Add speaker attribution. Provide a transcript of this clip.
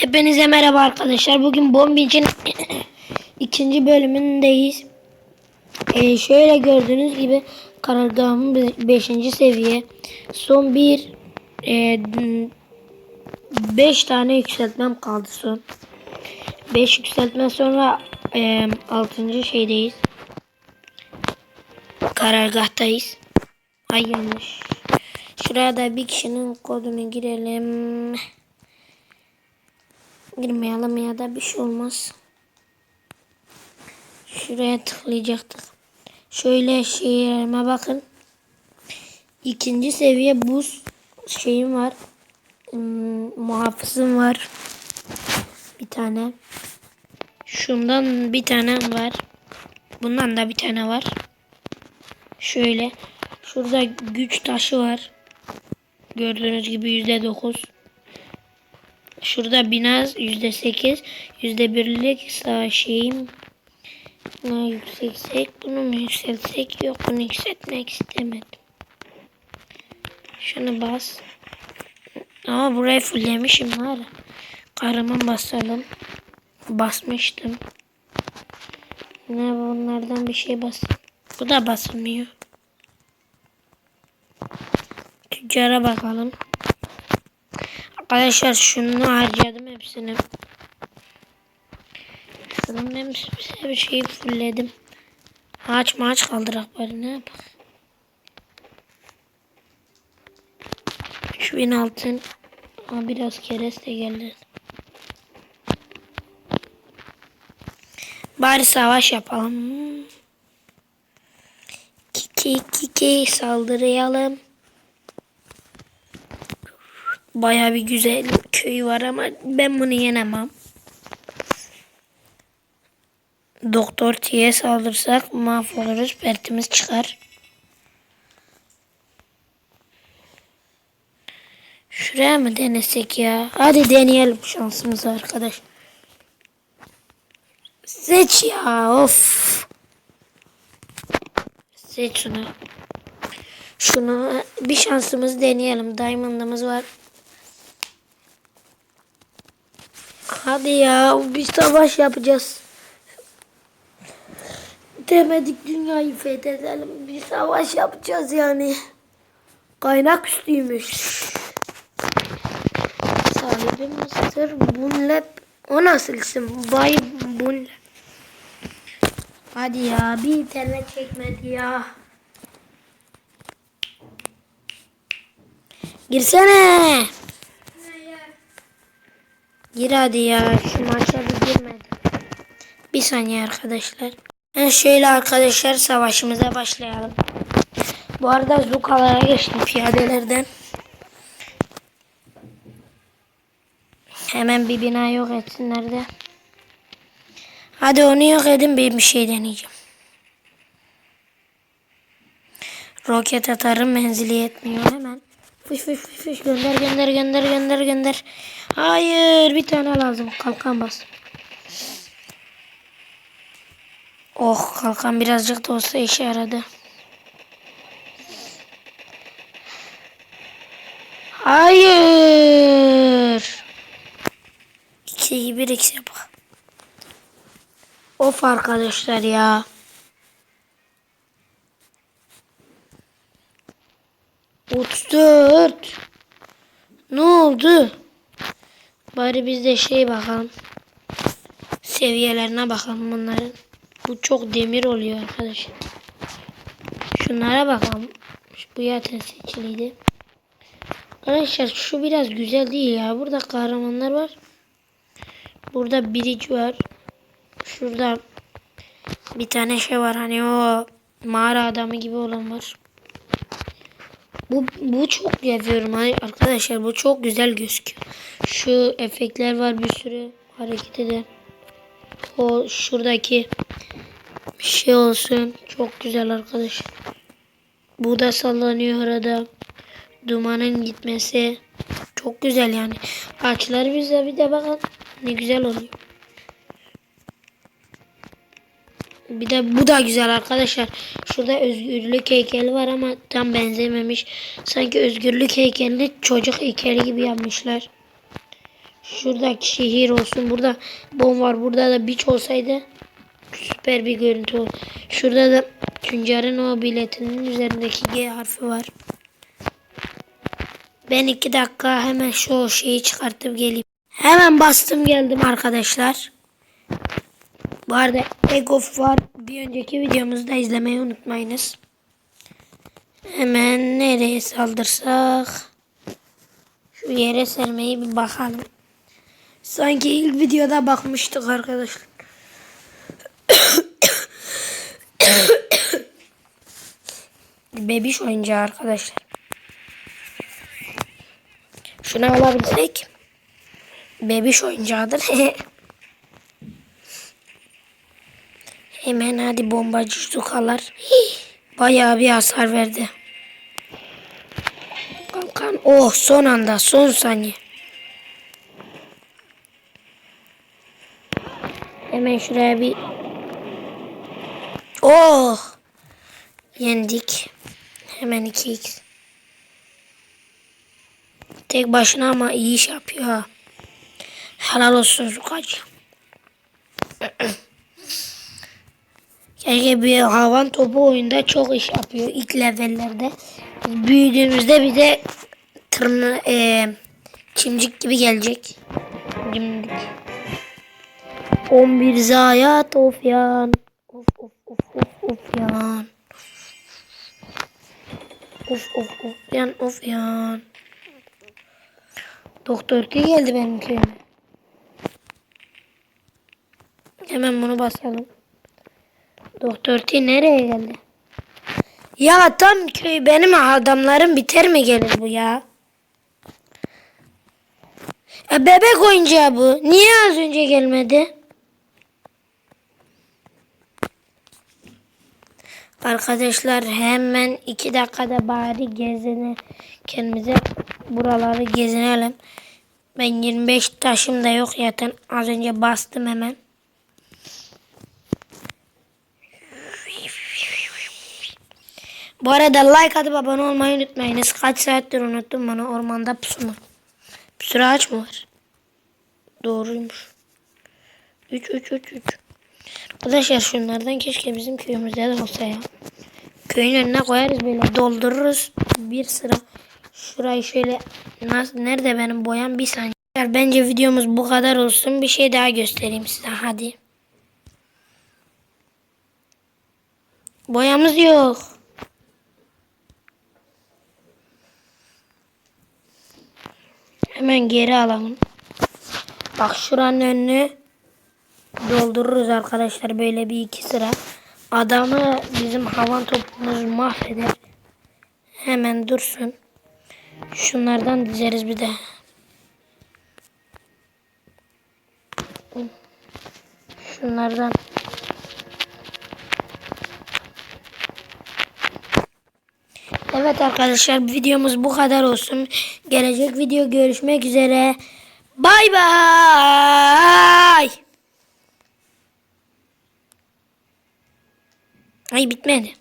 Speaker 1: Hepinize merhaba arkadaşlar. Bugün Bombic'in ikinci bölümündeyiz. Ee, şöyle gördüğünüz gibi karargahımın 5. seviye. Son bir 5 tane yükseltmem kaldı son. 5 yükseltme sonra 6. şeydeyiz. Karargahtayız. Ay yanlış. Şuraya da bir kişinin kodunu girelim. Girmeyelim ya da bir şey olmaz. Şuraya tıklayacaktık. Şöyle şeylerime bakın. İkinci seviye buz şeyim var. Hmm, muhafızım var. Bir tane. Şundan bir tane var. Bundan da bir tane var. Şöyle. Şurada güç taşı var. Gördüğünüz gibi yüzde dokuz. Şurada binaz yüzde sekiz. Yüzde birlik sağ şeyim. Bunu yükseltsek bunu mu yükseltsek? Yok bunu yükseltmek istemedim. Şunu bas. Ama burayı fulllemişim var. Kahraman basalım. Basmıştım. Ne bunlardan bir şey bas. Bu da basılmıyor. Tüccara bakalım. Arkadaşlar şunu harcadım hepsini. Şunun hepsini bir şeyi fullledim. Ağaç maaç kaldırak bari ne yapak. Şu bin altın. Ama biraz kereste geldi. Bari savaş yapalım. Kiki kiki saldırıyalım. Baya bir güzel köy var ama ben bunu yenemem. Doktor T'ye saldırsak mahvoluruz. Pertimiz çıkar. Şuraya mı denesek ya? Hadi deneyelim şansımızı arkadaş. Seç ya of. Seç şunu. Şunu bir şansımız deneyelim. Diamond'ımız var. Hadi ya bir savaş yapacağız. Demedik dünyayı fethedelim. Bir savaş yapacağız yani. Kaynak üstüymüş. Sahibi Mısır Bunlep. O nasıl isim? Bay Bunlep. Hadi ya bir internet çekmedi ya. Girsene. Gir hadi ya. Şu maça bir girmedi. Bir saniye arkadaşlar. Yani şöyle arkadaşlar savaşımıza başlayalım. Bu arada Zukalara geçtim piyadelerden. Hemen bir bina yok etsinler de. Hadi onu yok edin bir, bir şey deneyeceğim. Roket atarım menzili yetmiyor hemen. Fış fış fış fış gönder gönder gönder gönder gönder. Hayır bir tane lazım kalkan bas. Oh kalkan birazcık da olsa işe yaradı. Hayır. İki gibi x yap. Of arkadaşlar ya. Otuz dört. Ne oldu? Bari biz de şey bakalım. Seviyelerine bakalım bunların. Bu çok demir oluyor arkadaşlar. Şunlara bakalım. Bu zaten seçiliydi. Arkadaşlar şu biraz güzel değil ya. Burada kahramanlar var. Burada birici var. Şurada bir tane şey var. Hani o mağara adamı gibi olan var. Bu, bu çok yapıyorum arkadaşlar. Bu çok güzel gözüküyor. Şu efektler var bir sürü hareket eden. O şuradaki şey olsun. Çok güzel arkadaşlar. Bu da sallanıyor arada. Dumanın gitmesi. Çok güzel yani. Ağaçlar bize bir de bakın. Ne güzel oluyor. Bir de bu da güzel arkadaşlar. Şurada özgürlük heykeli var ama tam benzememiş. Sanki özgürlük heykelini çocuk heykeli gibi yapmışlar. Şuradaki şehir olsun. Burada bom var. Burada da biç olsaydı süper bir görüntü olur. Şurada da Tüncer'in o biletinin üzerindeki G harfi var. Ben iki dakika hemen şu şeyi çıkartıp geleyim. Hemen bastım geldim arkadaşlar. Bu arada Egof var. Bir önceki videomuzda izlemeyi unutmayınız. Hemen nereye saldırsak? Şu yere sermeyi bir bakalım. Sanki ilk videoda bakmıştık arkadaşlar. Bebiş oyuncağı arkadaşlar. Şunu alabilsek. Bebiş oyuncağıdır. Hemen hadi bombacı zukalar. Hii, Bayağı bir hasar verdi. Kalkan. Oh son anda son saniye. Hemen şuraya bir Oh! Yendik. Hemen 2x. Tek başına ama iyi iş yapıyor ha. Helal olsun Zukacı. Keşke bir havan topu oyunda çok iş yapıyor ilk levellerde. Büyüdüğümüzde bir de tırna, e, çimcik gibi gelecek. Cimdik. 11 zayat of yan. Of of of of of yan. Of of of yan of yan. Doktor T geldi benim. Hemen bunu basalım. Doktor T nereye geldi? Ya tam köy benim adamlarım biter mi gelir bu ya? Ya bebek oyuncağı bu. Niye az önce gelmedi? Arkadaşlar hemen iki dakikada bari gezine kendimize buraları gezinelim. Ben 25 taşım da yok zaten. Az önce bastım hemen. Bu arada like atıp abone olmayı unutmayınız. Kaç saattir unuttum bunu ormanda pusu mu? Pusura ağaç mı var? Doğruymuş. 3 3 3 3. Arkadaşlar şunlardan keşke bizim köyümüzde de olsa ya. Köyün önüne koyarız böyle doldururuz bir sıra. Şurayı şöyle nasıl nerede benim boyam bir saniye. Bence videomuz bu kadar olsun. Bir şey daha göstereyim size hadi. Boyamız yok. Hemen geri alalım. Bak şuranın önünü doldururuz arkadaşlar böyle bir iki sıra. Adamı bizim havan topumuz mahveder. Hemen dursun. Şunlardan dizeriz bir de. Şunlardan. Evet arkadaşlar videomuz bu kadar olsun. Gelecek video görüşmek üzere. Bay bay. Ay bitmedi.